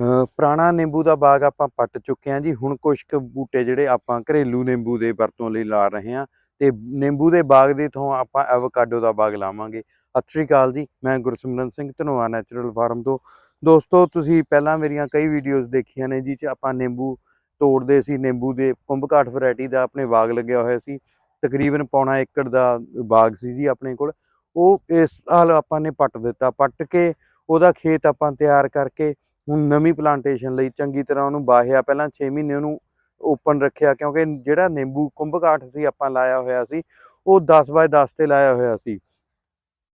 ਪੁਰਾਣਾ ਨਿੰਬੂ ਦਾ ਬਾਗ ਆਪਾਂ ਪੱਟ ਚੁੱਕੇ ਹਾਂ ਜੀ। ਹੁਣ ਕੁਝ ਕੁ ਬੂਟੇ ਜਿਹੜੇ ਆਪਾਂ ਘਰੇਲੂ ਨਿੰਬੂ ਦੇ ਵਰਤੋਂ ਲਈ ਲਾ ਰਹੇ ਹਾਂ ਤੇ ਨਿੰਬੂ ਦੇ ਬਾਗ ਦੀ ਥਾਂ ਆਪਾਂ ਐਵੋਕਾਡੋ ਦਾ ਬਾਗ ਲਾਵਾਂਗੇ। ਸਤਿ ਸ਼੍ਰੀ ਅਕਾਲ ਜੀ, ਮੈਂ ਗੁਰਸਿਮਰਨ ਸਿੰਘ, ਧਨੋਆ ਨੈਚੁਰਲ ਫਾਰਮ ਤੋਂ। ਦੋਸਤੋ, ਤੁਸੀਂ ਪਹਿਲਾਂ ਮੇਰੀਆਂ ਕਈ ਵੀਡੀਓਜ਼ ਦੇਖੀਆਂ ਨੇ ਜੀ ਚ ਆਪਾਂ ਨਿੰਬੂ ਤੋੜਦੇ ਸੀ। ਨਿੰਬੂ ਦੇ ਕੁੰਭਕਾਠ ਵੈਰਾਈਟੀ ਦਾ ਆਪਣੇ ਬਾਗ ਲੱਗਿਆ ਹੋਇਆ ਸੀ। ਤਕਰੀਬਨ ਪੌਣਾ ਏਕੜ ਦਾ ਬਾਗ ਸੀ ਜੀ ਆਪਣੇ ਕੋਲ। ਉਹ ਇਸ ਸਾਲ ਆਪਾਂ ਨੇ ਪੱਟ ਦਿੱਤਾ। ਪੱਟ ਕੇ ਉਹਦਾ ਖੇਤ ਆਪਾਂ ਤਿਆਰ ਕਰਕੇ ਹੁਣ ਨਵੀਂ ਪਲਾਂਟੇਸ਼ਨ ਲਈ ਚੰਗੀ ਤਰ੍ਹਾਂ ਉਹਨੂੰ ਬਾਹਿਆ। ਪਹਿਲਾਂ 6 ਮਹੀਨੇ ਉਹਨੂੰ ਓਪਨ ਰੱਖਿਆ, ਕਿਉਂਕਿ ਜਿਹੜਾ ਨਿੰਬੂ ਕੁੰਭਕਾਠ ਸੀ, ਆਪਾਂ ਲਾਇਆ ਹੋਇਆ ਸੀ, ਉਹ 10 ਬਾਏ 10 ਤੇ ਲਾਇਆ ਹੋਇਆ ਸੀ।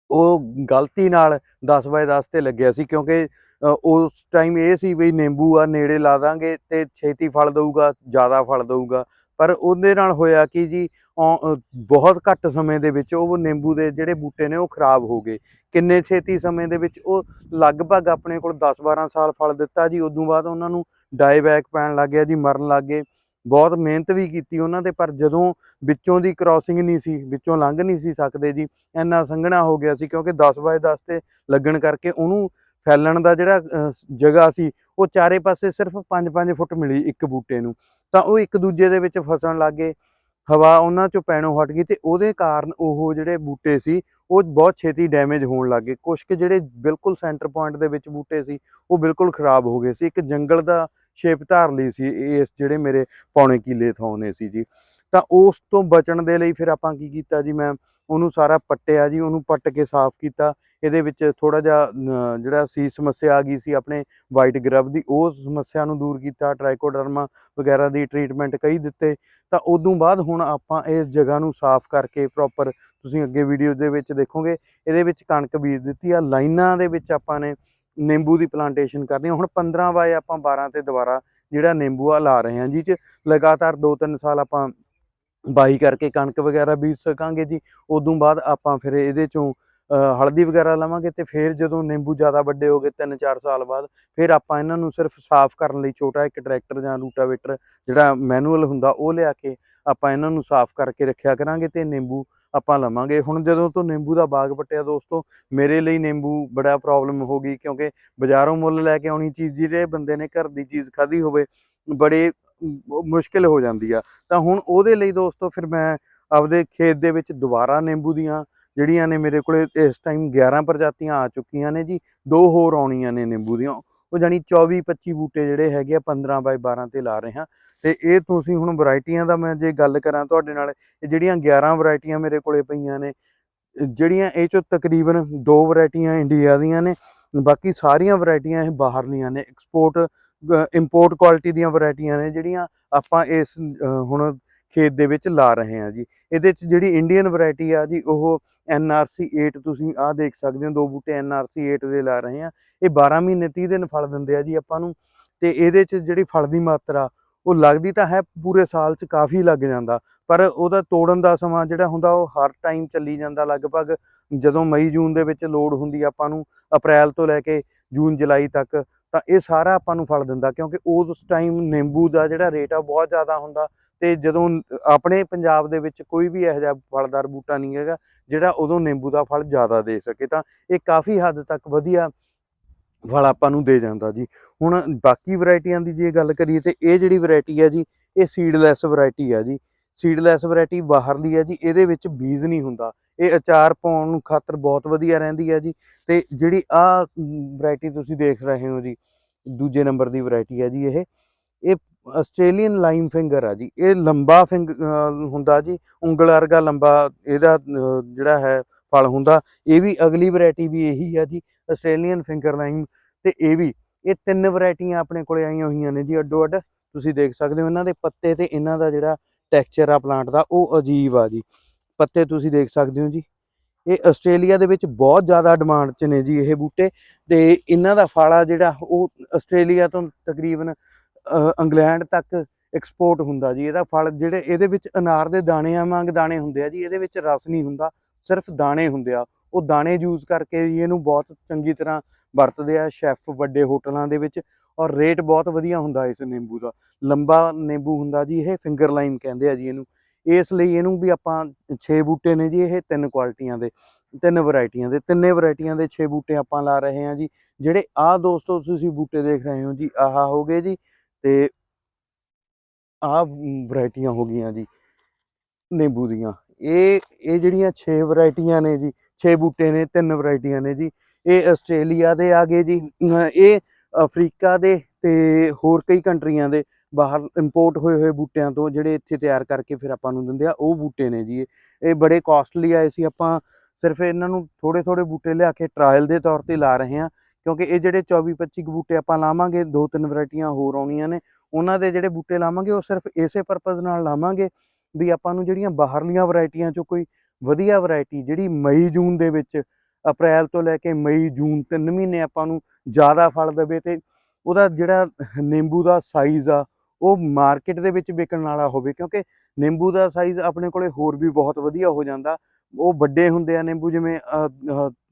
ਉਹ ਗਲਤੀ ਨਾਲ 10 ਬਾਏ 10 ਤੇ ਲੱਗਿਆ ਸੀ, ਕਿਉਂਕਿ ਉਸ ਟਾਈਮ ਇਹ ਸੀ ਵੀ ਨਿੰਬੂ ਆ, ਨੇੜੇ ਲਾ ਦਾਂਗੇ ਤੇ ਛੇਤੀ ਫਲ ਦੇਊਗਾ, ਜ਼ਿਆਦਾ ਫਲ ਦਊਗਾ। ਪਰ ਉਹਦੇ ਨਾਲ ਹੋਇਆ ਕਿ ਜੀ ਬਹੁਤ ਘੱਟ ਸਮੇਂ ਦੇ ਵਿੱਚ ਉਹ ਨਿੰਬੂ ਦੇ ਜਿਹੜੇ ਬੂਟੇ ਨੇ ਉਹ ਖਰਾਬ ਹੋ ਗਏ। ਕਿੰਨੇ ਛੇਤੀ ਸਮੇਂ ਦੇ ਵਿੱਚ ਉਹ ਲਗਭਗ ਆਪਣੇ ਕੋਲ 10-12 ਸਾਲ ਫਲ ਦਿੱਤਾ ਜੀ, ਉਦੋਂ ਬਾਅਦ ਉਹਨਾਂ ਨੂੰ ਡਾਈਬੈਕ ਪੈਣ ਲੱਗ ਗਿਆ ਜੀ, ਮਰਨ ਲੱਗ ਗਏ। ਬਹੁਤ ਮਿਹਨਤ ਵੀ ਕੀਤੀ ਉਹਨਾਂ ਤੇ, ਪਰ ਜਦੋਂ ਵਿੱਚੋਂ ਦੀ ਕ੍ਰਾਸਿੰਗ ਨਹੀਂ ਸੀ, ਵਿੱਚੋਂ ਲੰਘ ਨਹੀਂ ਸੀ ਸਕਦੇ ਜੀ, ਇੰਨਾ ਸੰਘਣਾ ਹੋ ਗਿਆ ਸੀ, ਕਿਉਂਕਿ 10 ਬਾਏ 10 ਤੇ ਲੱਗਣ ਕਰਕੇ ਉਹਨੂੰ ਫੈਲਣ ਦਾ ਜਿਹੜਾ ਜਗ੍ਹਾ ਸੀ, ਉਹ ਚਾਰੇ ਪਾਸੇ ਸਿਰਫ 5-5 ਫੁੱਟ ਮਿਲੀ ਇੱਕ ਬੂਟੇ ਨੂੰ। ਤਾਂ ਉਹ ਇੱਕ ਦੂਜੇ ਦੇ ਵਿੱਚ ਫਸਣ ਲੱਗ ਗਏ। ਹਵਾ ਉਹਨਾਂ ਚੋਂ ਪੈਣੋਂ ਹਟ ਗਈ ਤੇ ਉਹਦੇ ਕਾਰਨ ਉਹ ਜਿਹੜੇ ਬੂਟੇ ਸੀ, ਉਹ ਬਹੁਤ ਛੇਤੀ ਡੈਮੇਜ ਹੋਣ ਲੱਗ ਗਏ। ਕੁਝ ਕੁ ਜਿਹੜੇ ਬਿਲਕੁਲ ਸੈਂਟਰ ਪੁਆਇੰਟ ਦੇ ਵਿੱਚ ਬੂਟੇ ਸੀ, ਉਹ ਬਿਲਕੁਲ ਖਰਾਬ ਹੋ ਗਏ ਸੀ। ਇੱਕ ਜੰਗਲ ਦਾ ਸ਼ੇਪ ਧਾਰ ਲਈ ਸੀ ਇਸ ਜਿਹੜੇ ਮੇਰੇ ਪੌਣੇ ਕਿਲੇ ਥਾਂ ਨੇ ਸੀ ਜੀ। ਤਾਂ ਉਸ ਤੋਂ ਬਚਣ ਦੇ ਲਈ ਫਿਰ ਆਪਾਂ ਕੀ ਕੀਤਾ ਜੀ, ਮੈਂ ਉਹਨੂੰ ਸਾਰਾ ਪੱਟਿਆ ਜੀ, ਉਹਨੂੰ ਪੱਟ ਕੇ ਸਾਫ਼ ਕੀਤਾ। ਇਹਦੇ ਵਿੱਚ ਥੋੜਾ ਜਿਹਾ ਜਿਹੜਾ ਸੀ ਸਮੱਸਿਆ ਆ ਗਈ ਸੀ ਆਪਣੇ ਵਾਈਟ ਗਰਬ ਦੀ, ਉਹ ਸਮੱਸਿਆ ਨੂੰ ਦੂਰ ਕੀਤਾ ਟ੍ਰਾਈਕੋਡਰਮਾ ਵਗੈਰਾ ਦੀ ਟ੍ਰੀਟਮੈਂਟ ਕਈ ਦਿੱਤੇ। ਤਾਂ ਉਦੋਂ ਬਾਅਦ ਹੁਣ ਆਪਾਂ ਇਸ ਜਗ੍ਹਾ ਨੂੰ ਸਾਫ਼ ਕਰਕੇ ਪ੍ਰੋਪਰ ਤੁਸੀਂ ਅੱਗੇ ਵੀਡੀਓ ਦੇ ਵਿੱਚ ਦੇਖੋਗੇ, ਇਹਦੇ ਵਿੱਚ ਕਣਕ ਬੀਜ ਦਿੱਤੀ ਆ, ਲਾਈਨਾਂ ਦੇ ਵਿੱਚ ਆਪਾਂ ਨੇ ਨਿੰਬੂ ਦੀ ਪਲਾਂਟੇਸ਼ਨ ਕਰਨੀ ਹੁਣ 15 ਬਾਏ ਆਪਾਂ 12 ਤੇ ਦੁਬਾਰਾ ਜਿਹੜਾ ਨਿੰਬੂ ਆ ਲਾ ਰਹੇ ਹਾਂ ਜੀ ਚ। ਲਗਾਤਾਰ 2-3 ਸਾਲ ਆਪਾਂ ਬਾਈ ਕਰਕੇ ਕਣਕ ਵਗੈਰਾ ਬੀਜ ਸਕਾਂਗੇ ਜੀ। ਉਦੋਂ ਬਾਅਦ ਆਪਾਂ ਫਿਰ ਇਹਦੇ ਚੋਂ ਹਲਦੀ ਵਗੈਰਾ ਲਵਾਂਗੇ ਤੇ ਫਿਰ ਜਦੋਂ ਨਿੰਬੂ ਜ਼ਿਆਦਾ ਵੱਡੇ ਹੋ ਗਏ 3-4 ਸਾਲ ਬਾਅਦ, ਫਿਰ ਆਪਾਂ ਇਹਨਾਂ ਨੂੰ ਸਿਰਫ ਸਾਫ਼ ਕਰਨ ਲਈ ਛੋਟਾ ਇੱਕ ਟਰੈਕਟਰ ਜਾਂ ਰੂਟਾਵੇਟਰ ਜਿਹੜਾ ਮੈਨੂਅਲ ਹੁੰਦਾ ਉਹ ਲਿਆ ਕੇ ਆਪਾਂ ਇਹਨਾਂ ਨੂੰ ਸਾਫ਼ ਕਰਕੇ ਰੱਖਿਆ ਕਰਾਂਗੇ ਤੇ ਨਿੰਬੂ ਆਪਾਂ ਲਵਾਂਗੇ। ਹੁਣ ਜਦੋਂ ਤੋਂ ਨਿੰਬੂ ਦਾ ਬਾਗ ਪੱਟਿਆ ਦੋਸਤੋ, ਮੇਰੇ ਲਈ ਨਿੰਬੂ ਬੜਾ ਪ੍ਰੋਬਲਮ ਹੋ ਗਈ ਕਿਉਂਕਿ ਬਾਜ਼ਾਰੋਂ ਮੁੱਲ ਲੈ ਕੇ ਆਉਣੀ ਚੀਜ਼ ਜਿਹੜੇ ਬੰਦੇ ਨੇ ਘਰ ਦੀ ਚੀਜ਼ ਖਾਧੀ ਹੋਵੇ, ਬੜੇ ਮੁਸ਼ਕਿਲ ਹੋ ਜਾਂਦੀ ਆ। ਤਾਂ ਹੁਣ ਉਹਦੇ ਲਈ ਦੋਸਤੋ ਫਿਰ ਮੈਂ ਆਪਦੇ ਖੇਤ ਦੇ ਵਿੱਚ ਦੁਬਾਰਾ ਨਿੰਬੂ ਦੀਆਂ ਜਿਹੜੀਆਂ ਨੇ ਮੇਰੇ ਕੋਲੇ ਇਸ ਟਾਈਮ 11 ਪ੍ਰਜਾਤੀਆਂ ਆ ਚੁੱਕੀਆਂ ਨੇ ਜੀ, ਦੋ ਹੋਰ ਆਉਣੀਆਂ ਨੇ ਨਿੰਬੂ ਦੀਆਂ। ਉਹ ਜਾਨੀ 24 25 ਬੂਟੇ ਜਿਹੜੇ ਹੈਗੇ ਆ 15 ਬਾਈ 12 ਤੇ ਲਾ ਰਹੇ ਹਾਂ। ਤੇ ਇਹ ਤੁਸੀਂ ਹੁਣ ਵੈਰਾਈਟੀਆਂ ਦਾ ਮੈਂ ਜੇ ਗੱਲ ਕਰਾਂ ਤੁਹਾਡੇ ਨਾਲ, ਇਹ ਜਿਹੜੀਆਂ 11 ਵੈਰਾਈਟੀਆਂ ਮੇਰੇ ਕੋਲੇ ਪਈਆਂ ਨੇ, ਜਿਹੜੀਆਂ ਇਹ ਚੋਂ ਤਕਰੀਬਨ ਦੋ ਵੈਰਾਈਟੀਆਂ ਇੰਡੀਆ ਦੀਆਂ ਨੇ, ਬਾਕੀ ਸਾਰੀਆਂ ਵੈਰਾਈਟੀਆਂ ਇਹ ਬਾਹਰਲੀਆਂ ਨੇ। ਐਕਸਪੋਰਟ ਇੰਪੋਰਟ ਕੁਆਲਿਟੀ ਦੀਆਂ ਵੈਰਾਈਟੀਆਂ ਨੇ, ਜਿਹੜੀਆਂ ਆਪਾਂ ਇਸ ਹੁਣ ਖੇਤ ਦੇ ਵਿੱਚ ਲਾ ਰਹੇ ਹਾਂ ਜੀ। ਇਹਦੇ ਚ ਜਿਹੜੀ ਇੰਡੀਅਨ ਵੈਰਾਈਟੀ ਆ ਜੀ, ਉਹ NRC 8 ਤੁਸੀਂ ਆਹ ਦੇਖ ਸਕਦੇ ਹੋ, ਦੋ ਬੂਟੇ NRC 8 ਦੇ ਲਾ ਰਹੇ ਹਾਂ। ਇਹ 12 ਮਹੀਨੇ 30 ਦਿਨ ਫਲ ਦਿੰਦੇ ਆ ਜੀ ਆਪਾਂ ਨੂੰ। ਤੇ ਇਹਦੇ ਚ ਜਿਹੜੀ ਫਲ ਦੀ ਮਾਤਰਾ, ਉਹ ਲੱਗਦੀ ਤਾਂ ਹੈ ਪੂਰੇ ਸਾਲ ਚ ਕਾਫੀ ਲੱਗ ਜਾਂਦਾ। ਪਰ ਉਹਦਾ ਤੋੜਨ ਦਾ ਸਮਾਂ ਜਿਹੜਾ ਹੁੰਦਾ, ਉਹ ਹਰ ਟਾਈਮ ਚੱਲੀ ਜਾਂਦਾ। ਲਗਭਗ ਜਦੋਂ ਮਈ, ਜੂਨ ਦੇ ਵਿੱਚ ਲੋੜ ਹੁੰਦੀ ਆਪਾਂ ਨੂੰ, ਅਪ੍ਰੈਲ ਤੋਂ ਲੈ ਕੇ ਜੂਨ, ਜੁਲਾਈ ਤੱਕ, ਤਾਂ ਇਹ ਸਾਰਾ ਆਪਾਂ ਨੂੰ ਫਲ ਦਿੰਦਾ। ਕਿਉਂਕਿ ਉਸ ਟਾਈਮ ਨਿੰਬੂ ਦਾ ਜਿਹੜਾ ਰੇਟ ਆ ਬਹੁਤ ਜ਼ਿਆਦਾ ਹੁੰਦਾ। ਤੇ ਜਦੋਂ ਆਪਣੇ ਪੰਜਾਬ ਦੇ ਵਿੱਚ ਕੋਈ ਵੀ ਇਹੋ ਜਿਹਾ ਫਲਦਾਰ ਬੂਟਾ ਨਹੀਂ ਹੈਗਾ, ਜਿਹੜਾ ਉਦੋਂ ਨਿੰਬੂ ਦਾ ਫਲ ਜ਼ਿਆਦਾ ਦੇ ਸਕੇ, ਤਾਂ ਇਹ ਕਾਫੀ ਹੱਦ ਤੱਕ ਵਧੀਆ ਫਲ ਆਪਾਂ ਨੂੰ ਦੇ ਜਾਂਦਾ ਜੀ। ਹੁਣ ਬਾਕੀ ਵੈਰਾਈਟੀਆਂ ਦੀ ਜੇ ਗੱਲ ਕਰੀਏ ਤੇ ਇਹ ਜਿਹੜੀ ਵੈਰਾਈਟੀ ਹੈ ਜੀ, ਇਹ ਸੀਡਲੈਸ ਵੈਰਾਈਟੀ ਹੈ ਜੀ। ਸੀਡਲੈਸ ਵੈਰਾਈਟੀ ਬਾਹਰਲੀ ਹੈ ਜੀ, ਇਹਦੇ ਵਿੱਚ ਬੀਜ ਨਹੀਂ ਹੁੰਦਾ। ਇਹ ਅਚਾਰ ਪਾਉਣ ਨੂੰ ਖਾਤਰ ਬਹੁਤ ਵਧੀਆ ਰਹਿੰਦੀ ਹੈ ਜੀ। ਤੇ ਜਿਹੜੀ ਆ ਵੈਰਾਈਟੀ ਤੁਸੀਂ ਦੇਖ ਰਹੇ ਹੋ ਜੀ, ਦੂਜੇ ਨੰਬਰ ਦੀ ਵੈਰਾਈਟੀ ਹੈ ਜੀ ਇਹ। ਇਹ ਆਸਟ੍ਰੇਲੀਅਨ ਲਾਈਮ ਫਿੰਗਰ ਆ ਜੀ, ਇਹ ਲੰਬਾ ਫਿੰਗ ਹੁੰਦਾ ਜੀ, ਉਂਗਲ ਵਰਗਾ ਲੰਬਾ ਇਹਦਾ ਜਿਹੜਾ ਹੈ ਫਲ ਹੁੰਦਾ, ਇਹ ਵੀ ਅਗਲੀ ਵੈਰਾਈਟੀ ਵੀ ਇਹੀ ਆ ਜੀ, ਆਸਟ੍ਰੇਲੀਅਨ ਫਿੰਗਰ ਲਾਈਮ ਤੇ ਇਹ ਵੀ, ਇਹ ਤਿੰਨ ਵੈਰਾਈਟੀਆਂ ਆਪਣੇ ਕੋਲੇ ਆਈਆਂ ਹੋਈਆਂ ਨੇ ਜੀ ਅੱਡੋ ਅੱਡ, ਤੁਸੀਂ ਦੇਖ ਸਕਦੇ ਹੋ ਇਹਨਾਂ ਦੇ ਪੱਤੇ ਤੇ ਇਹਨਾਂ ਦਾ ਜਿਹੜਾ ਟੈਕਸਚਰ ਆ ਪਲਾਂਟ ਦਾ, ਉਹ ਅਜੀਬ ਆ ਜੀ, ਪੱਤੇ ਤੁਸੀਂ ਦੇਖ ਸਕਦੇ ਹੋ ਜੀ, ਇਹ ਆਸਟ੍ਰੇਲੀਆ ਦੇ ਵਿੱਚ ਬਹੁਤ ਜ਼ਿਆਦਾ ਡਿਮਾਂਡ 'ਚ ਨੇ ਜੀ ਇਹ ਬੂਟੇ ਤੇ ਇਹਨਾਂ ਦਾ ਫਲ ਆ ਜਿਹੜਾ, ਉਹ ਆਸਟ੍ਰੇਲੀਆ ਤੋਂ ਤਕਰੀਬਨ ਇੰਗਲੈਂਡ ਤੱਕ ਐਕਸਪੋਰਟ ਹੁੰਦਾ ਜੀ, ਇਹਦਾ ਫਲ ਜਿਹੜੇ ਇਹਦੇ ਵਿੱਚ ਅਨਾਰ ਦੇ ਦਾਣਿਆਂ ਵਾਂਗ ਦਾਣੇ ਹੁੰਦੇ ਆ ਜੀ, ਇਹਦੇ ਵਿੱਚ ਰਸ ਨਹੀਂ ਹੁੰਦਾ, ਸਿਰਫ ਦਾਣੇ ਹੁੰਦੇ ਆ। ਉਹ ਦਾਣੇ ਯੂਜ਼ ਕਰਕੇ ਜੀ ਇਹਨੂੰ ਬਹੁਤ ਚੰਗੀ ਤਰ੍ਹਾਂ ਵਰਤਦੇ ਆ ਸ਼ੈਫ ਵੱਡੇ ਹੋਟਲਾਂ ਦੇ ਵਿੱਚ ਔਰ ਰੇਟ ਬਹੁਤ ਵਧੀਆ ਹੁੰਦਾ ਇਸ ਨਿੰਬੂ ਦਾ। ਲੰਬਾ ਨਿੰਬੂ ਹੁੰਦਾ ਜੀ, ਇਹ ਫਿੰਗਰ ਲਾਈਮ ਕਹਿੰਦੇ ਆ ਜੀ ਇਹਨੂੰ। ਇਸ ਲਈ ਇਹਨੂੰ ਵੀ ਆਪਾਂ 6 ਬੂਟੇ ਨੇ ਜੀ, ਇਹ ਤਿੰਨ ਕੁਆਲਿਟੀਆਂ ਦੇ, ਤਿੰਨ ਵੈਰਾਈਟੀਆਂ ਦੇ, ਤਿੰਨੇ ਵੈਰਾਈਟੀਆਂ ਦੇ 6 ਬੂਟੇ ਆਪਾਂ ਲਾ ਰਹੇ ਹਾਂ ਜੀ। ਜਿਹੜੇ ਆਹ ਦੋਸਤੋ ਤੁਸੀਂ ਬੂਟੇ ਦੇਖ ਰਹੇ ਹੋ ਜੀ, ਆਹ ਹੋ ਗਏ ਜੀ। ਤੇ ਆਹ ਵੈਰਾਈਟੀਆਂ ਹੋ ਗਈਆਂ ਜੀ, ਨਿੰਬੂ ਦੀਆਂ। ਇਹ ਇਹ ਜਿਹੜੀਆਂ 6 ਵੈਰਾਈਟੀਆਂ ਨੇ ਜੀ 6 ਬੂਟੇ ਨੇ, ਤਿੰਨ ਵੈਰਾਈਟੀਆਂ ਨੇ ਜੀ। ਇਹ ਆਸਟ੍ਰੇਲੀਆ ਦੇ ਆ ਗਏ ਜੀ ਇਹ ਅਫਰੀਕਾ ਦੇ ਤੇ ਹੋਰ ਕਈ ਕੰਟਰੀਆਂ ਦੇ। ਬਾਹਰ ਇੰਪੋਰਟ ਹੋਏ ਹੋਏ ਬੂਟਿਆਂ ਤੋਂ ਜਿਹੜੇ ਇੱਥੇ ਤਿਆਰ ਕਰਕੇ ਫਿਰ ਆਪਾਂ ਨੂੰ ਦਿੰਦੇ ਆ, ਉਹ ਬੂਟੇ ਨੇ ਜੀ। ਇਹ ਬੜੇ ਕਾਸਟਲੀ ਆਏ ਸੀ, ਆਪਾਂ ਸਿਰਫ ਇਹਨਾਂ ਨੂੰ ਥੋੜੇ ਥੋੜੇ ਬੂਟੇ ਲਿਆ ਕੇ ਟ੍ਰਾਇਲ ਦੇ ਤੌਰ ਤੇ ਲਾ ਰਹੇ ਹਾਂ। ਕਿਉਂਕਿ ਇਹ ਜਿਹੜੇ 24 25 ਕੁ ਬੂਟੇ ਆਪਾਂ ਲਾਵਾਂਗੇ, ਦੋ ਤਿੰਨ ਵੈਰਾਈਟੀਆਂ ਹੋਰ ਆਉਣੀਆਂ ਨੇ, ਉਹਨਾਂ ਦੇ ਜਿਹੜੇ ਬੂਟੇ ਲਾਵਾਂਗੇ, ਉਹ ਸਿਰਫ ਇਸੇ ਪਰਪਸ ਨਾਲ ਲਾਵਾਂਗੇ ਵੀ ਆਪਾਂ ਨੂੰ ਜਿਹੜੀਆਂ ਬਾਹਰਲੀਆਂ ਵੈਰਾਈਟੀਆਂ ਚੋਂ ਕੋਈ ਵਧੀਆ ਵੈਰਾਈਟੀ ਜਿਹੜੀ ਮਈ, ਜੂਨ ਦੇ ਵਿੱਚ, ਅਪ੍ਰੈਲ ਤੋਂ ਲੈ ਕੇ ਮਈ, ਜੂਨ ਤਿੰਨ ਮਹੀਨੇ ਆਪਾਂ ਨੂੰ ਜ਼ਿਆਦਾ ਫਲ ਦੇਵੇ ਤੇ ਉਹਦਾ ਜਿਹੜਾ ਨਿੰਬੂ ਦਾ ਸਾਈਜ਼ ਆ, ਉਹ ਮਾਰਕੀਟ ਦੇ ਵਿੱਚ ਵਿਕਣ ਵਾਲਾ ਹੋਵੇ, ਕਿਉਂਕਿ ਨਿੰਬੂ ਦਾ ਸਾਈਜ਼ ਆਪਣੇ ਕੋਲੇ ਹੋਰ ਵੀ ਬਹੁਤ ਵਧੀਆ ਹੋ ਜਾਂਦਾ। ਉਹ ਵੱਡੇ ਹੁੰਦੇ ਆ ਨਿੰਬੂ ਜਿਵੇਂ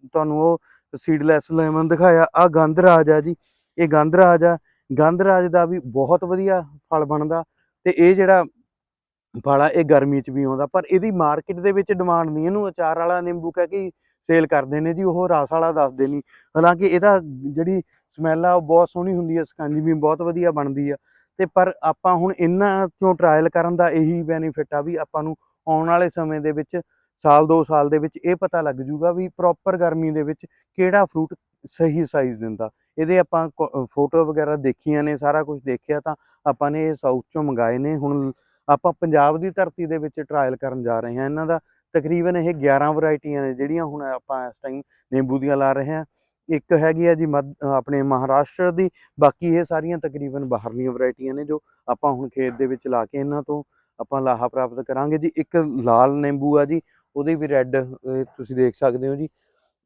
ਤੁਹਾਨੂੰ ਉਹ ਸੀਡਲੈਸ ਲੈਮਨ ਦਿਖਾਇਆ ਆ ਗੰਧਰਾਜ ਆ ਜੀ, ਇਹ ਗੰਧਰਾਜ ਆ। ਗੰਧਰਾਜ ਦਾ ਵੀ ਬਹੁਤ ਵਧੀਆ ਫਲ ਬਣਦਾ ਤੇ ਇਹ ਜਿਹੜਾ ਫਲ ਆ, ਇਹ ਗਰਮੀ 'ਚ ਵੀ ਆਉਂਦਾ, ਪਰ ਇਹਦੀ ਮਾਰਕੀਟ ਦੇ ਵਿੱਚ ਡਿਮਾਂਡ ਨਹੀਂ, ਇਹਨੂੰ ਅਚਾਰ ਵਾਲਾ ਨਿੰਬੂ ਕਹਿ ਕੇ ਸੇਲ ਕਰਦੇ ਨੇ ਜੀ, ਉਹ ਰਸ ਵਾਲਾ ਦੱਸਦੇ ਨਹੀਂ। ਹਾਲਾਂਕਿ ਇਹਦਾ ਜਿਹੜੀ ਸਮੈਲ ਆ, ਉਹ ਬਹੁਤ ਸੋਹਣੀ ਹੁੰਦੀ ਆ, ਸਕੰਜੀ ਵੀ ਬਹੁਤ ਵਧੀਆ ਬਣਦੀ ਆ। ਤੇ ਪਰ ਆਪਾਂ ਹੁਣ ਇਹਨਾਂ ਚੋਂ ਟਰਾਇਲ ਕਰਨ ਦਾ ਇਹੀ ਬੈਨੀਫਿਟ ਆ ਵੀ ਆਪਾਂ ਨੂੰ ਆਉਣ ਵਾਲੇ ਸਮੇਂ ਦੇ ਵਿੱਚ ਸਾਲ 2 ਸਾਲ ਦੇ ਵਿੱਚ ਇਹ ਪਤਾ ਲੱਗ ਜੂਗਾ ਵੀ ਪ੍ਰੋਪਰ ਗਰਮੀ ਦੇ ਵਿੱਚ ਕਿਹੜਾ ਫਰੂਟ ਸਹੀ ਸਾਈਜ਼ ਦਿੰਦਾ। ਇਹਦੇ ਆਪਾਂ ਫੋਟੋ ਵਗੈਰਾ ਦੇਖੀਆਂ ਨੇ, ਸਾਰਾ ਕੁਝ ਦੇਖਿਆ ਤਾਂ ਆਪਾਂ ਨੇ ਇਹ ਸਾਊਥ ਚੋਂ ਮੰਗਾਏ ਨੇ। ਹੁਣ ਆਪਾਂ ਪੰਜਾਬ ਦੀ ਧਰਤੀ ਦੇ ਵਿੱਚ ਟਰਾਇਲ ਕਰਨ ਜਾ ਰਹੇ ਹਾਂ। ਇਹਨਾਂ ਦਾ ਤਕਰੀਬਨ ਇਹ 11 ਵੈਰਾਈਟੀਆਂ ਨੇ, ਜਿਹੜੀਆਂ ਹੁਣ ਆਪਾਂ ਇਸ ਟਾਈਮ ਨਿੰਬੂ ਦੀਆਂ ਲਾ ਰਹੇ ਹਾਂ। ਇੱਕ ਹੈਗੀ ਆ ਜੀ ਮੱਧ- ਆਪਣੇ ਮਹਾਰਾਸ਼ਟਰ ਦੀ, ਬਾਕੀ ਇਹ ਸਾਰੀਆਂ ਤਕਰੀਬਨ ਬਾਹਰਲੀਆਂ ਵੈਰਾਈਟੀਆਂ ਨੇ ਜੋ ਆਪਾਂ ਹੁਣ ਖੇਤ ਦੇ ਵਿੱਚ ਲਾ ਕੇ ਇਹਨਾਂ ਤੋਂ ਆਪਾਂ ਲਾਹਾ ਪ੍ਰਾਪਤ ਕਰਾਂਗੇ ਜੀ। ਇੱਕ ਲਾਲ ਨਿੰਬੂ ਆ ਜੀ ਉਹਦੇ ਵੀ ਰੈੱਡ ਤੁਸੀਂ ਦੇਖ ਸਕਦੇ ਹੋ ਜੀ।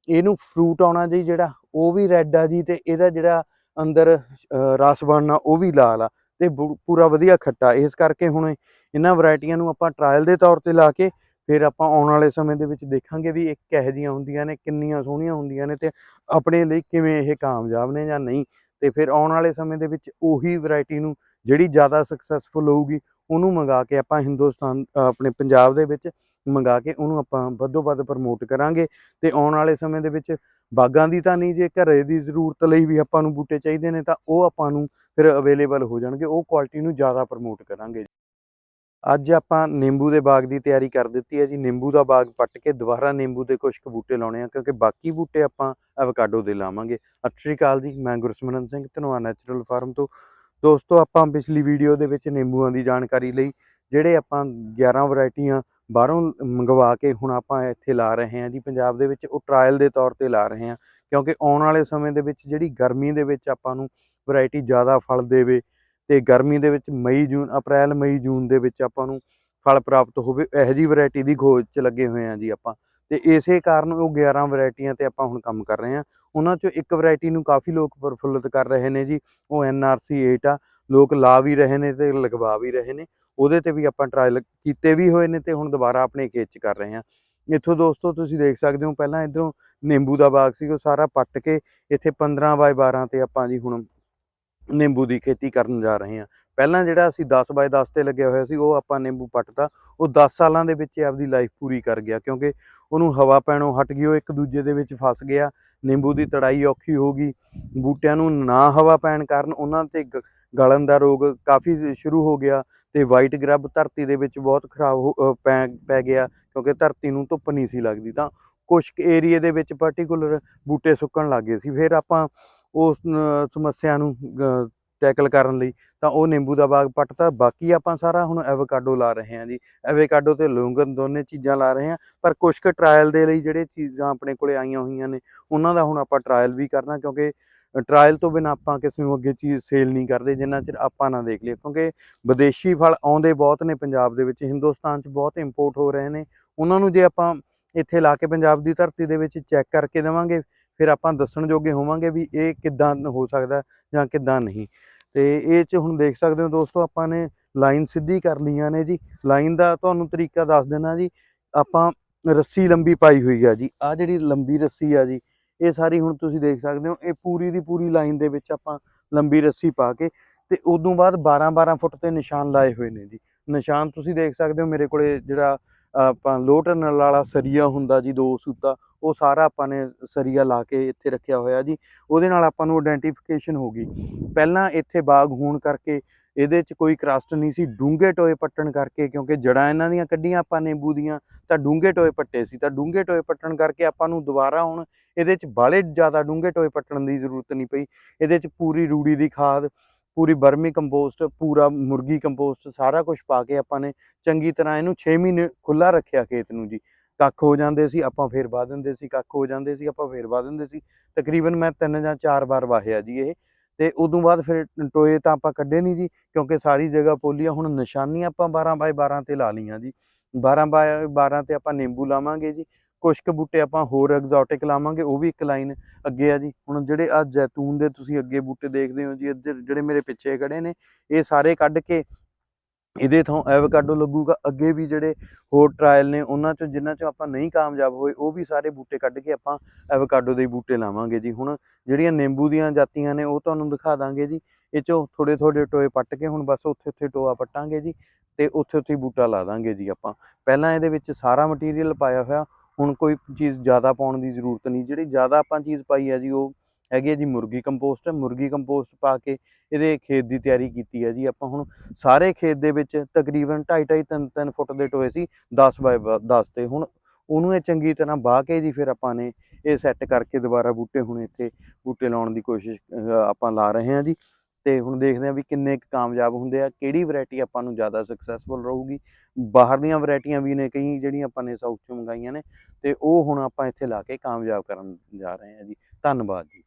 ਇਹਨੂੰ ਫਰੂਟ ਆਉਣਾ ਜੀ ਜਿਹੜਾ ਉਹ ਵੀ ਰੈੱਡ ਆ ਜੀ ਤੇ ਇਹਦਾ ਜਿਹੜਾ ਅੰਦਰ ਅਹ, ਰਸ ਬਣਨਾ ਉਹ ਵੀ ਲਾਲ ਆ ਤੇ ਬੁ- ਪੂਰਾ ਵਧੀਆ ਖੱਟਾ। ਇਸ ਕਰਕੇ ਹੁਣ ਇਹਨਾਂ ਵੈਰਾਈਟੀਆਂ ਨੂੰ ਆਪਾਂ ਟਰਾਇਲ ਦੇ ਤੌਰ ਤੇ ਲਾ ਕੇ ਫਿਰ ਆਪਾਂ ਆਉਣ ਵਾਲੇ ਸਮੇਂ ਦੇ ਵਿੱਚ ਦੇਖਾਂਗੇ ਵੀ ਇਹ ਕਿਹੋ ਜਿਹੀਆਂ ਹੁੰਦੀਆਂ ਨੇ ਕਿੰਨੀਆਂ ਸੋਹਣੀਆਂ ਹੁੰਦੀਆਂ ਨੇ ਤੇ ਆਪਣੇ ਲਈ ਕਿਵੇਂ ਇਹ ਕਾਮਯਾਬ ਨੇ ਜਾਂ ਨਹੀਂ। ਤੇ ਫਿਰ ਆਉਣ ਵਾਲੇ ਸਮੇਂ ਦੇ ਵਿੱਚ ਉਹੀ ਵੈਰਾਈਟੀ ਨੂੰ ਜਿਹੜੀ ਜ਼ਿਆਦਾ ਸਕਸੈਸਫੁਲ ਹੋਊਗੀ ਉਹਨੂੰ ਮੰਗਾ ਕੇ ਆਪਾਂ ਹਿੰਦੁਸਤਾਨ ਆਪਣੇ ਪੰਜਾਬ ਦੇ ਵਿੱਚ ਮੰਗਾ ਕੇ ਉਹਨੂੰ ਆਪਾਂ ਵੱਧੋ ਵੱਧ ਪ੍ਰਮੋਟ ਕਰਾਂਗੇ ਤੇ ਆਉਣ ਵਾਲੇ ਸਮੇਂ ਦੇ ਵਿੱਚ ਬਾਗਾਂ ਦੀ ਤਾਂ ਨਹੀਂ, ਜੇ ਘਰੇ ਦੀ ਜ਼ਰੂਰਤ ਲਈ ਵੀ ਆਪਾਂ ਨੂੰ ਬੂਟੇ ਚਾਹੀਦੇ ਨੇ ਤਾਂ ਉਹ ਆਪਾਂ ਨੂੰ ਫਿਰ ਅਵੇਲੇਬਲ ਹੋ ਜਾਣਗੇ, ਉਹ ਕੁਆਲਿਟੀ ਨੂੰ ਜ਼ਿਆਦਾ ਪ੍ਰਮੋਟ ਕਰਾਂਗੇ। ਅੱਜ ਆਪਾਂ ਨਿੰਬੂ ਦੇ ਬਾਗ ਦੀ ਤਿਆਰੀ ਕਰ ਦਿੱਤੀ ਹੈ ਜੀ, ਨਿੰਬੂ ਦਾ ਬਾਗ ਪੱਟ ਕੇ ਦੁਬਾਰਾ ਨਿੰਬੂ ਦੇ ਕੁਝ ਕੁ ਬੂਟੇ ਲਾਉਣੇ ਆ, ਕਿਉਂਕਿ ਬਾਕੀ ਬੂਟੇ ਆਪਾਂ ਐਵੋਕਾਡੋ ਦੇ ਲਾਵਾਂਗੇ। ਸਤਿ ਸ਼੍ਰੀ ਅਕਾਲ ਜੀ, ਮੈਂ ਗੁਰਸਿਮਰਨ ਸਿੰਘ ਧਨਵਾ ਨੈਚੁਰਲ ਫਾਰਮ ਤੋਂ। ਦੋਸਤੋ, ਆਪਾਂ ਪਿਛਲੀ ਵੀਡੀਓ ਦੇ ਵਿੱਚ ਨਿੰਬੂਆਂ ਦੀ ਜਾਣਕਾਰੀ ਲਈ, ਜਿਹੜੇ ਆਪਾਂ 11 ਵੈਰਾਈਟੀਆਂ ਬਾਹਰੋਂ ਮੰਗਵਾ ਕੇ ਹੁਣ ਆਪਾਂ ਇੱਥੇ ਲਾ ਰਹੇ ਹਾਂ ਜੀ, ਪੰਜਾਬ ਦੇ ਵਿੱਚ ਉਹ ਟਰਾਇਲ ਦੇ ਤੌਰ ਤੇ ਲਾ ਰਹੇ ਹਾਂ, ਕਿਉਂਕਿ ਆਉਣ ਵਾਲੇ ਸਮੇਂ ਦੇ ਵਿੱਚ ਜਿਹੜੀ ਗਰਮੀ ਦੇ ਵਿੱਚ ਆਪਾਂ ਨੂੰ ਵੈਰਾਈਟੀ ਜ਼ਿਆਦਾ ਫਲ ਦੇਵੇ ਤੇ ਗਰਮੀ ਦੇ ਵਿੱਚ ਮਈ, ਜੂਨ, ਅਪ੍ਰੈਲ, ਮਈ, ਜੂਨ ਦੇ ਵਿੱਚ ਆਪਾਂ ਨੂੰ ਫਲ ਪ੍ਰਾਪਤ ਹੋਵੇ, ਇਹੋ ਜਿਹੀ ਵੈਰਾਈਟੀ ਦੀ ਖੋਜ 'ਚ ਲੱਗੇ ਹੋਏ ਹਾਂ ਜੀ ਆਪਾਂ। ਤੇ ਇਸੇ ਕਾਰਨ ਉਹ 11 ਵੈਰਾਈਟੀਆਂ ਤੇ ਆਪਾਂ ਹੁਣ ਕੰਮ ਕਰ ਰਹੇ ਹਾਂ। ਉਹਨਾਂ 'ਚੋਂ ਇੱਕ ਵੈਰਾਈਟੀ ਨੂੰ ਕਾਫੀ ਲੋਕ ਪ੍ਰਫੁੱਲਿਤ ਕਰ ਰਹੇ ਨੇ ਜੀ, ਉਹ ਐਨਆਰਸੀ 8 ਆ, ਲੋਕ ਲਾ ਵੀ ਰਹੇ ਨੇ ਤੇ ਲਗਵਾ ਵੀ ਰਹੇ ਨੇ, ਉਹਦੇ ਤੇ ਵੀ ਆਪਾਂ ਟਰਾਇਲ ਕੀਤੇ ਵੀ ਹੋਏ ਨੇ ਤੇ ਹੁਣ ਦੁਬਾਰਾ ਆਪਣੇ ਖੇਤ 'ਚ ਕਰ ਰਹੇ ਹਾਂ। ਇੱਥੋਂ ਦੋਸਤੋ ਤੁਸੀਂ ਦੇਖ ਸਕਦੇ ਹੋ, ਪਹਿਲਾਂ ਇਧਰੋਂ ਨਿੰਬੂ ਦਾ ਬਾਗ ਸੀ, ਉਹ ਸਾਰਾ ਪੱਟ ਕੇ ਇੱਥੇ 15 ਬਾਏ 12 ਤੇ ਆਪਾਂ ਜੀ ਹੁਣ ਨਿੰਬੂ ਦੀ ਖੇਤੀ ਕਰਨ ਜਾ ਰਹੇ ਹਾਂ। ਪਹਿਲਾਂ ਜਿਹੜਾ ਅਸੀਂ 10 ਬਾਏ 10 ਤੇ ਲੱਗਿਆ ਹੋਇਆ ਸੀ, ਉਹ ਆਪਾਂ ਨਿੰਬੂ ਪੱਟਦਾ ਉਹ 10 ਸਾਲਾਂ ਦੇ ਵਿੱਚ ਆਪਦੀ ਲਾਈਫ ਪੂਰੀ ਕਰ ਗਿਆ, ਕਿਉਂਕਿ ਉਹਨੂੰ ਹਵਾ ਪੈਣੋਂ ਹਟ ਗਈ, ਉਹ ਇੱਕ ਦੂਜੇ ਦੇ ਵਿੱਚ ਫਸ ਗਿਆ। ਨਿੰਬੂ ਦੀ ਤੜਾਈ ਔਖੀ ਹੋ ਗਈ। ਬੂਟਿਆਂ ਨੂੰ ਨਾ ਹਵਾ ਪੈਣ ਕਾਰਨ ਉਹਨਾਂ ਤੇ ਗ- ਗਲਣ ਦਾ ਰੋਗ ਕਾਫੀ ਸ਼ੁਰੂ ਹੋ ਗਿਆ ਤੇ ਵਾਈਟ ਗ੍ਰਬ ਧਰਤੀ ਦੇ ਵਿੱਚ ਬਹੁਤ ਖਰਾਬ ਹੋ- ਪੈ ਪੈ ਗਿਆ, ਕਿਉਂਕਿ ਧਰਤੀ ਨੂੰ ਧੁੱਪ ਨਹੀਂ ਸੀ ਲੱਗਦੀ। ਤਾਂ ਕੁਝ ਏਰੀਏ ਦੇ ਵਿੱਚ ਪਾਰਟਿਕੂਲਰ ਬੂਟੇ ਸੁੱਕਣ ਲੱਗ ਗਏ ਸੀ। ਫਿਰ ਆਪਾਂ ਉਸ ਸਮੱਸਿਆ ਨੂੰ ਟੈਕਲ ਕਰਨ ਲਈ, ਤਾਂ ਉਹ ਨਿੰਬੂ ਦਾ ਬਾਗ ਪੱਟਤਾ। ਬਾਕੀ ਆਪਾਂ ਸਾਰਾ ਹੁਣ ਐਵੋਕਾਡੋ ਲਾ ਰਹੇ ਹਾਂ ਜੀ। ਐਵੋਕਾਡੋ ਤੇ ਲੌਂਗਨ ਦੋਨੇ ਚੀਜ਼ਾਂ ਲਾ ਰਹੇ ਹਾਂ, ਪਰ ਕੁਝ ਕੁ ਟਰਾਇਲ ਦੇ ਲਈ ਜਿਹੜੇ ਚੀਜ਼ਾਂ ਆਪਣੇ ਕੋਲੇ ਆਈਆਂ ਹੋਈਆਂ ਨੇ, ਉਹਨਾਂ ਦਾ ਹੁਣ ਆਪਾਂ ਟਰਾਇਲ ਵੀ ਕਰਨਾ, ਕਿਉਂਕਿ ਟਰਾਇਲ ਤੋਂ ਬਿਨਾਂ ਆਪਾਂ ਕਿਸੇ ਨੂੰ ਅੱਗੇ ਚੀਜ਼ ਸੇਲ ਨਹੀਂ ਕਰਦੇ, ਜਿੰਨਾ ਚਿਰ ਆਪਾਂ ਨਾ ਦੇਖ ਲਈਏ। ਕਿਉਂਕਿ ਵਿਦੇਸ਼ੀ ਫਲ ਆਉਂਦੇ ਬਹੁਤ ਨੇ ਪੰਜਾਬ ਦੇ ਵਿੱਚ, ਹਿੰਦੁਸਤਾਨ 'ਚ ਬਹੁਤ ਇੰਪੋਰਟ ਹੋ ਰਹੇ ਨੇ। ਉਹਨਾਂ ਨੂੰ ਜੇ ਆਪਾਂ ਇੱਥੇ ਲਾ ਕੇ ਪੰਜਾਬ ਦੀ ਧਰਤੀ ਦੇ ਵਿੱਚ ਚੈੱਕ ਕਰਕੇ ਦੇਵਾਂਗੇ ਫਿਰ ਆਪਾਂ ਦੱਸਣ ਜੋਗੇ ਹੋਵਾਂਗੇ ਵੀ ਇਹ ਕਿੱਦਾਂ ਹੋ ਸਕਦਾ ਜਾਂ ਕਿੱਦਾਂ ਨਹੀਂ। ਤੇ ਇਹ 'ਚ ਹੁਣ ਦੇਖ ਸਕਦੇ ਹੋ ਦੋਸਤੋ, ਆਪਾਂ ਨੇ ਲਾਈਨ ਸਿੱਧੀ ਕਰ ਲਈਆਂ ਨੇ ਜੀ। ਲਾਈਨ ਦਾ ਤੁਹਾਨੂੰ ਤਰੀਕਾ ਦੱਸ ਦੇਣਾ ਜੀ। ਆਪਾਂ ਰੱਸੀ ਲੰਬੀ ਪਾਈ ਹੋਈ ਆ ਜੀ। ਆ ਜਿਹੜੀ ਲੰਬੀ ਰੱਸੀ ਆ ਜੀ, ਇਹ ਸਾਰੀ ਹੁਣ ਤੁਸੀਂ ਦੇਖ ਸਕਦੇ ਹੋ, ਇਹ ਪੂਰੀ ਦੀ ਪੂਰੀ ਲਾਈਨ ਦੇ ਵਿੱਚ ਆਪਾਂ ਲੰਬੀ ਰੱਸੀ ਪਾ ਕੇ ਤੇ ਉਦੋਂ ਬਾਅਦ 12 12 ਫੁੱਟ ਤੇ ਨਿਸ਼ਾਨ ਲਾਏ ਹੋਏ ਨੇ ਜੀ। ਨਿਸ਼ਾਨ ਤੁਸੀਂ ਦੇਖ ਸਕਦੇ ਹੋ ਮੇਰੇ ਕੋਲੇ ਜਿਹੜਾ ਆਪਾਂ ਲੋਟਨ ਵਾਲਾ ਸਰੀਆ ਹੁੰਦਾ ਜੀ ਦੋ ਸੂਤਾ, ਉਹ ਸਾਰਾ ਆਪਾਂ ਨੇ ਸਰੀਆ ਲਾ ਕੇ ਇੱਥੇ ਰੱਖਿਆ ਹੋਇਆ ਜੀ। ਉਹਦੇ ਨਾਲ ਆਪਾਂ ਨੂੰ ਆਇਡੈਂਟੀਫਿਕੇਸ਼ਨ ਹੋ ਗਈ। ਪਹਿਲਾਂ ਇੱਥੇ ਬਾਗ ਹੋਣ ਕਰਕੇ ਇਹਦੇ 'ਚ ਕੋਈ ਕਰਸਟ ਨਹੀਂ ਸੀ, ਡੂੰਘੇ ਟੋਏ ਪੱਟਣ ਕਰਕੇ, ਕਿਉਂਕਿ ਜੜਾਂ ਇਹਨਾਂ ਦੀਆਂ ਕੱਢੀਆਂ ਆਪਾਂ ਨਿੰਬੂ ਦੀਆਂ, ਤਾਂ ਡੂੰਘੇ ਟੋਏ ਪੱਟੇ ਸੀ। ਤਾਂ ਡੂੰਘੇ ਟੋਏ ਪੱਟਣ ਕਰਕੇ ਆਪਾਂ ਨੂੰ ਦੁਬਾਰਾ ਹੁਣ ਇਹਦੇ 'ਚ ਬਾਲੇ ਜ਼ਿਆਦਾ ਡੂੰਘੇ ਟੋਏ ਪੱਟਣ ਦੀ ਜ਼ਰੂਰਤ ਨਹੀਂ ਪਈ। ਇਹਦੇ 'ਚ ਪੂਰੀ ਰੂੜੀ ਦੀ ਖਾਦ ਪੂਰੀ ਬਰਮੀ ਕੰਪੋਸਟ, ਪੂਰਾ ਮੁਰਗੀ ਕੰਪੋਸਟ ਸਾਰਾ ਕੁਝ ਪਾ ਕੇ ਆਪਾਂ ਨੇ ਚੰਗੀ ਤਰ੍ਹਾਂ ਇਹਨੂੰ 6 ਮਹੀਨੇ ਖੁੱਲਾ ਰੱਖਿਆ ਖੇਤ ਨੂੰ ਜੀ। ਕੱਖ ਹੋ ਜਾਂਦੇ ਸੀ, ਆਪਾਂ ਫੇਰ ਵਾ ਦਿੰਦੇ ਸੀ, ਕੱਖ ਹੋ ਜਾਂਦੇ ਸੀ, ਆਪਾਂ ਫੇਰ ਵਾ ਦਿੰਦੇ ਸੀ। ਤਕਰੀਬਨ ਮੈਂ ਤਿੰਨ ਜਾਂ ਚਾਰ ਵਾਰ ਵਾਹਿਆ ਜੀ ਇਹ। ਤੇ ਉਦੋਂ ਬਾਅਦ ਫਿਰ ਟੋਏ ਤਾਂ ਆਪਾਂ ਕੱਢੇ ਨਹੀਂ ਜੀ, ਕਿਉਂਕਿ ਸਾਰੀ ਜਗ੍ਹਾ ਪੋਲੀਆਂ, ਹੁਣ ਨਿਸ਼ਾਨੀ ਆਪਾਂ 12 ਬਾਏ 12 ਤੇ ਲਾ ਲਈਆਂ ਜੀ। 12 ਬਾਏ 12 ਤੇ ਆਪਾਂ ਨਿੰਬੂ ਲਾਵਾਂਗੇ ਜੀ। ਕੁਛ ਕੁ ਬੂਟੇ ਆਪਾਂ ਹੋਰ ਐਗਜ਼ੋਟਿਕ ਲਾਵਾਂਗੇ, ਉਹ ਵੀ ਇੱਕ ਲਾਈਨ ਅੱਗੇ ਆ ਜੀ। ਹੁਣ ਜਿਹੜੇ ਆ ਜੈਤੂਨ ਦੇ ਤੁਸੀਂ ਅੱਗੇ ਬੂਟੇ ਦੇਖਦੇ ਹੋ ਜੀ ਜਿਹੜੇ ਮੇਰੇ ਪਿੱਛੇ ਖੜੇ ਨੇ, ਇਹ ਸਾਰੇ ਕੱਢ ਕੇ ਇਹਦੇ ਤੋਂ ਐਵੋਕਾਡੋ ਲੱਗੂਗਾ। ਅੱਗੇ ਵੀ ਜਿਹੜੇ ਹੋਰ ਟਰਾਇਲ ਨੇ, ਉਹਨਾਂ ਚੋਂ ਜਿਨ੍ਹਾਂ ਚੋਂ ਆਪਾਂ ਨਹੀਂ ਕਾਮਯਾਬ ਹੋਏ, ਉਹ ਵੀ ਸਾਰੇ ਬੂਟੇ ਕੱਢ ਕੇ ਆਪਾਂ ਐਵੋਕਾਡੋ ਦੇ ਬੂਟੇ ਲਾਵਾਂਗੇ ਜੀ। ਹੁਣ ਜਿਹੜੀਆਂ ਨਿੰਬੂ ਦੀਆਂ ਜਾਤੀਆਂ ਨੇ, ਉਹ ਤੁਹਾਨੂੰ ਦਿਖਾ ਦਾਂਗੇ ਜੀ। ਇਹ ਚੋਂ ਥੋੜੇ ਥੋੜੇ ਟੋਏ ਪੱਟ ਕੇ ਹੁਣ ਬਸ ਉੱਥੇ ਉੱਥੇ ਟੋਆ ਪੱਟਾਂਗੇ ਜੀ ਤੇ ਉੱਥੇ ਉੱਥੇ ਬੂਟਾ ਲਾ ਦਾਂਗੇ ਜੀ ਆਪਾਂ। ਪਹਿਲਾਂ ਇਹਦੇ ਵਿੱਚ ਸਾਰਾ ਮਟੀਰੀਅਲ ਪਾਇਆ ਹੋਇਆ ਹੁਣ ਕੋਈ ਚੀਜ਼ ਜ਼ਿਆਦਾ ਪਾਉਣ ਦੀ ਜ਼ਰੂਰਤ ਨਹੀਂ। ਜਿਹੜੀ ਜ਼ਿਆਦਾ ਆਪਾਂ ਚੀਜ਼ ਪਾਈ ਹੈ ਜੀ, ਉਹ ਹੈਗੀ ਹੈ ਜੀ ਮੁਰਗੀ ਕੰਪੋਸਟ ਮੁਰਗੀ ਕੰਪੋਸਟ ਪਾ ਕੇ ਇਹਦੇ ਖੇਤ ਦੀ ਤਿਆਰੀ ਕੀਤੀ ਹੈ ਜੀ। ਆਪਾਂ ਹੁਣ ਸਾਰੇ ਖੇਤ ਦੇ ਵਿੱਚ ਤਕਰੀਬਨ 2.5 2.5 3 3 ਫੁੱਟ ਦੇ ਟੋਏ ਸੀ 10 ਬਾਏ 10 ਤੇ ਹੁਣ ਉਹਨੂੰ ਇਹ ਚੰਗੀ ਤਰ੍ਹਾਂ ਬਾਹ ਕੇ ਜੀ ਫਿਰ ਆਪਾਂ ਨੇ ਇਹ ਸੈੱਟ ਕਰਕੇ ਦੁਬਾਰਾ ਬੂਟੇ ਹੁਣ ਇੱਥੇ ਬੂਟੇ ਲਾਉਣ ਦੀ ਕੋਸ਼ਿਸ਼ ਆਪਾਂ ਲਾ ਰਹੇ ਹਾਂ ਜੀ। ਤੇ ਹੁਣ ਦੇਖਦੇ ਹਾਂ ਵੀ ਕਿੰਨੇ ਕੁ ਕਾਮਯਾਬ ਹੁੰਦੇ ਆ, ਕਿਹੜੀ ਵੈਰਾਈਟੀ ਆਪਾਂ ਨੂੰ ਜ਼ਿਆਦਾ ਸਕਸੈਸਫੁਲ ਰਹੂਗੀ। ਬਾਹਰ ਦੀਆਂ ਵੈਰਾਈਟੀਆਂ ਵੀ ਨੇ, ਕਈ ਜਿਹੜੀਆਂ ਆਪਾਂ ਨੇ ਸਾਊਥ ਚੋਂ ਮੰਗਾਈਆਂ ਨੇ, ਤੇ ਉਹ ਹੁਣ ਆਪਾਂ ਇੱਥੇ ਲਾ ਕੇ ਕਾਮਯਾਬ ਕਰਨ ਜਾ ਰਹੇ ਹਾਂ ਜੀ। ਧੰਨਵਾਦ ਜੀ।